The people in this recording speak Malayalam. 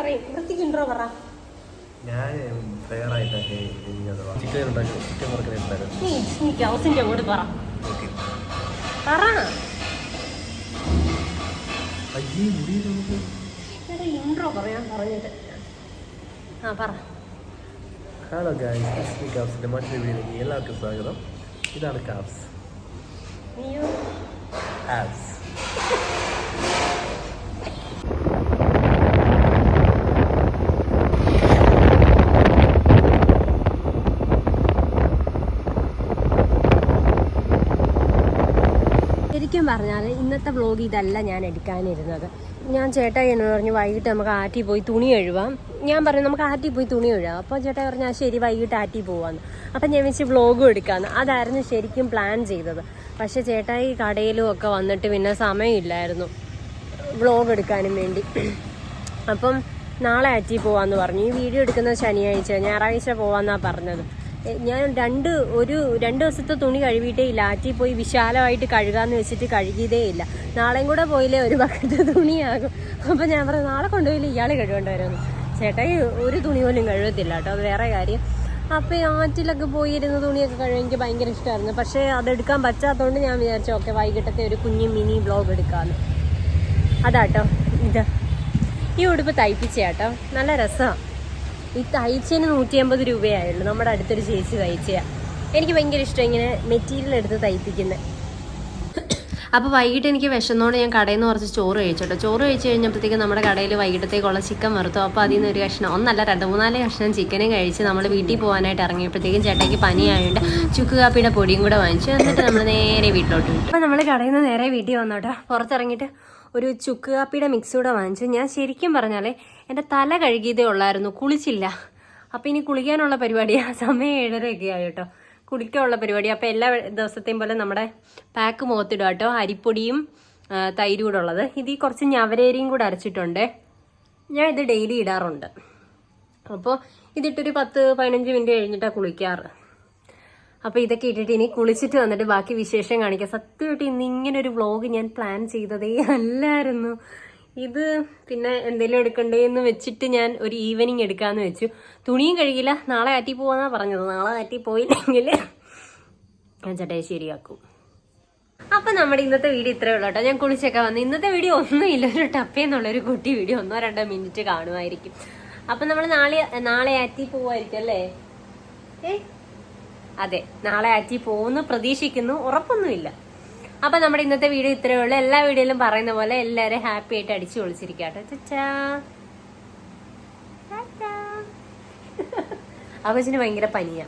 പറയും. വൃത്തിക്ക് ഇൻട്രോ പറ. ഞാൻ തയ്യാറായിട്ടൊക്കെ ചിക്കൻ ഉണ്ടാക്കും? ചിക്കൻ വറുക്കൽ ഉണ്ടാക്കും? നീ നീ ഹൗസിന്റെ അങ്ങോട്ട് പറ. പറ. ഇൻട്രോ പറയാൻ പറഞ്ഞിട്ട്. ആ പറ. ഹലോ ഗായ്സ് കാപ്സിന്റെ മറ്റൊരു വീഡിയോയിലേക്ക് എല്ലാവർക്കും സ്വാഗതം. ഇതാണ് കാപ്സ് ആപ്സ് ശരിക്കും പറഞ്ഞാൽ ഇന്നത്തെ വ്ലോഗ് ഇതല്ല ഞാൻ എടുക്കാനിരുന്നത്. ഞാൻ ചേട്ടായി എന്നോട് പറഞ്ഞു വൈകിട്ട് നമുക്ക് ആറ്റി പോയി തുണി എഴുവാം ഞാൻ പറഞ്ഞു നമുക്ക് ആറ്റി പോയി തുണി എഴുതാം അപ്പോൾ ചേട്ടായി പറഞ്ഞു "ആ, ശരി വൈകിട്ട് ആറ്റി പോവാന്ന്. അപ്പം ഞാൻ വെച്ച് വ്ലോഗും എടുക്കാമെന്ന് അതായിരുന്നു ശരിക്കും പ്ലാൻ ചെയ്തത്. പക്ഷേ ചേട്ടായി കടയിലും ഒക്കെ വന്നിട്ട് പിന്നെ സമയമില്ലായിരുന്നു വ്ലോഗ് എടുക്കാനും വേണ്ടി. അപ്പം നാളെ ആറ്റി പോവാന്ന് പറഞ്ഞു. ഈ വീഡിയോ എടുക്കുന്നത് ശനിയാഴ്ച ഞായറാഴ്ച പോവാന്നാണ് പറഞ്ഞത്. ഞാൻ രണ്ട് ഒരു രണ്ട് ദിവസത്തെ തുണി കഴുകിയിട്ടേ ഇല്ല. ആറ്റി പോയി വിശാലമായിട്ട് കഴുകാന്ന് വെച്ചിട്ട് കഴുകിയതേ ഇല്ല. നാളെയും കൂടെ പോയില്ലേ ഒരു ബക്കറ്റ് തുണിയാകും. അപ്പം ഞാൻ പറഞ്ഞു നാളെ കൊണ്ടുപോയില്ല? ഇയാൾ കഴുകേണ്ടി വരുമെന്ന്. ചേട്ടായി ഒരു തുണി പോലും കഴുകത്തില്ല കേട്ടോ. അത് വേറെ കാര്യം. അപ്പോൾ ഈ ആറ്റിലൊക്കെ പോയിരുന്ന തുണിയൊക്കെ കഴുകാൻ എനിക്ക് ഭയങ്കര ഇഷ്ടമായിരുന്നു പക്ഷേ അതെടുക്കാൻ പറ്റാത്തതുകൊണ്ട് ഞാൻ വിചാരിച്ചു ഓക്കെ വൈകിട്ടത്തെ ഒരു കുഞ്ഞു മിനി ബ്ലോഗ് എടുക്കാമെന്ന് അതാട്ടോ ഇത്. ഈ ഉടുപ്പ് തയ്പ്പിച്ചേട്ടോ നല്ല രസമാണ് ഈ തയ്ച്ചതിന് നൂറ്റി അമ്പത് രൂപയായുള്ളൂ നമ്മുടെ അടുത്തൊരു ചേച്ചി തയ്ച്ചയാണ് എനിക്ക് ഭയങ്കര ഇഷ്ടം ഇങ്ങനെ മെറ്റീരിയൽ എടുത്ത് തയ്പ്പിക്കുന്നത് അപ്പോൾ വൈകിട്ട് എനിക്ക് വിശന്നോണ്ട് ഞാൻ കടയിൽ നിന്ന് കുറച്ച് ചോറ് കഴിച്ചോട്ടോ. ചോറ് കഴിച്ച് കഴിഞ്ഞപ്പോഴത്തേക്ക് നമ്മുടെ കടയിൽ വൈകിട്ടത്തേക്കുള്ള ചിക്കൻ വറുത്തു. അപ്പോൾ അതിൽ നിന്ന് ഒരു കഷ്ണം ഒന്നല്ല രണ്ട് മൂന്നാൽ കഷ്ണം ചിക്കനും കഴിച്ച് നമ്മൾ വീട്ടിൽ പോകാനായിട്ട് ഇറങ്ങിയപ്പോഴത്തേക്കും ചേട്ടയ്ക്ക് പനിയായതുകൊണ്ട് ചുക്ക് കാപ്പിയുടെ പൊടിയും കൂടെ വാങ്ങിച്ചു. എന്നിട്ട് നമ്മൾ നേരെ വീട്ടിലോട്ട് വിട്ടു അപ്പോൾ നമ്മൾ കടയിൽ നിന്ന് നേരെ വീട്ടിൽ വന്നോട്ടോ പുറത്തിറങ്ങിയിട്ട് ഒരു ചുക്ക് കാപ്പിയുടെ മിക്സ് കൂടെ വാങ്ങിച്ചു. ഞാൻ ശരിക്കും പറഞ്ഞാലേ എന്റെ തല കഴുകിയതേ ഉള്ളായിരുന്നു. കുളിച്ചില്ല. അപ്പോൾ ഇനി കുളിക്കാനുള്ള പരിപാടിയാണ് സമയം ഏഴരയൊക്കെ ആയി കേട്ടോ. കുടിക്കാനുള്ള പരിപാടി. അപ്പോൾ എല്ലാ ദിവസത്തെയും പോലെ നമ്മുടെ പാക്ക് മുഖത്തിടുക കേട്ടോ. അരിപ്പൊടിയും തൈരും കൂടെ ഉള്ളത്. ഇതിൽ കുറച്ച് ഞവരേരിയും കൂടെ അരച്ചിട്ടുണ്ട്. ഞാൻ ഇത് ഡെയിലി ഇടാറുണ്ട്. അപ്പോൾ ഇതിട്ടൊരു പത്ത് പതിനഞ്ച് മിനിറ്റ് കഴിഞ്ഞിട്ടാണ് കുളിക്കാറ്. അപ്പോൾ ഇതൊക്കെ ഇട്ടിട്ട് ഇനി കുളിച്ചിട്ട് വന്നിട്ട് ബാക്കി വിശേഷം കാണിക്കാം. സത്യമായിട്ട് ഇന്ന് ഇങ്ങനെ ഒരു വ്ളോഗ് ഞാൻ പ്ലാൻ ചെയ്തതേ അല്ലായിരുന്നു. ഇത് പിന്നെ എന്തെങ്കിലും എടുക്കണ്ടേ എന്ന് വെച്ചിട്ട് ഞാൻ ഒരു ഈവനിങ് എടുക്കാമെന്ന് വെച്ചു. തുണിയും കഴുകില്ല നാളെ ആറ്റി പോവാന്നാ പറഞ്ഞത്. നാളെ ആറ്റി പോയില്ലെങ്കിൽ ഞാൻ ചേട്ടായി ശരിയാക്കും. അപ്പൊ നമ്മുടെ ഇന്നത്തെ വീഡിയോ ഇത്രേ ഉള്ളൂ കേട്ടോ. ഞാൻ കുളിച്ചൊക്കെ വന്നു. ഇന്നത്തെ വീഡിയോ ഒന്നുമില്ല. ഒരു ടപ്പേന്നുള്ള ഒരു കുട്ടി വീഡിയോ ഒന്നോ രണ്ടോ മിനിറ്റ് കാണുമായിരിക്കും. അപ്പൊ നമ്മൾ നാളെ നാളെ ആറ്റി പോവായിരിക്കും അല്ലേ? ഏ? അതെ. നാളെ ആറ്റി പോകുന്നു പ്രതീക്ഷിക്കുന്നു. ഉറപ്പൊന്നുമില്ല. അപ്പൊ നമ്മുടെ ഇന്നത്തെ വീഡിയോ ഇത്രയേ ഉള്ളൂ. എല്ലാ വീഡിയോയിലും പറയുന്ന പോലെ എല്ലാവരും ഹാപ്പി ആയിട്ട് അടിച്ചു പൊളിച്ചിരിക്കട്ടെ ചച്ചാ അവച്ചിന് ഭയങ്കര പനിയാ.